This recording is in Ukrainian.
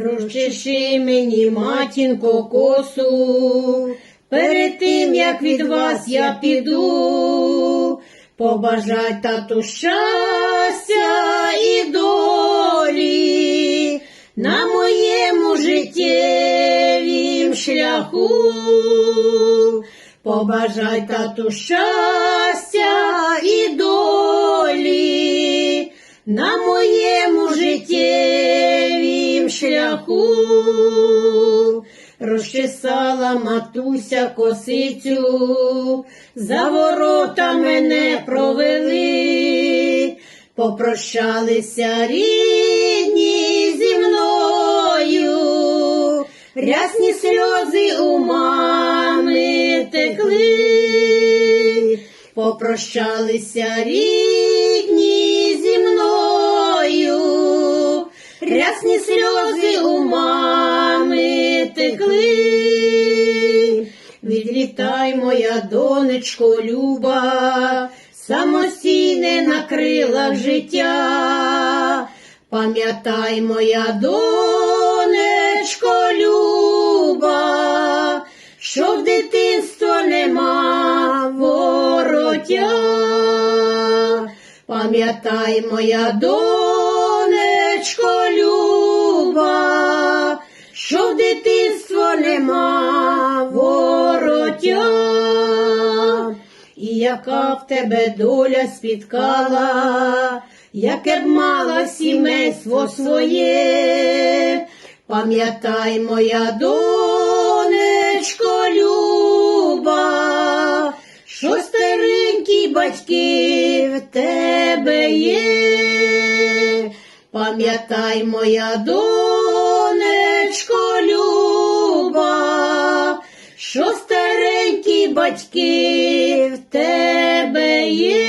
Розчеши мені, матінко, косу, перед тим, як від вас я піду, побажай тату щастя і долі на моєму життєвім шляху. Побажай тату щастя і долі на моєму шляху. Розчесала матуся косицю, за ворота мене провели, попрощалися рідні зі мною, рясні сльози у мами текли, попрощалися рідні рясні сльози у мами текли. Відлітай, моя донечко люба, самостійне на крилах життя. Пам'ятай, моя донечко люба, що в дитинство нема вороття. Пам'ятай, моя донечко люба, що дитинство нема вороття. І яка в тебе доля спіткала, яке б мала сімейство своє, пам'ятай, моя донечко люба, що старенькі батьки в тебе є. Пам'ятай, моя донечко люба, що старенькі батьки в тебе є.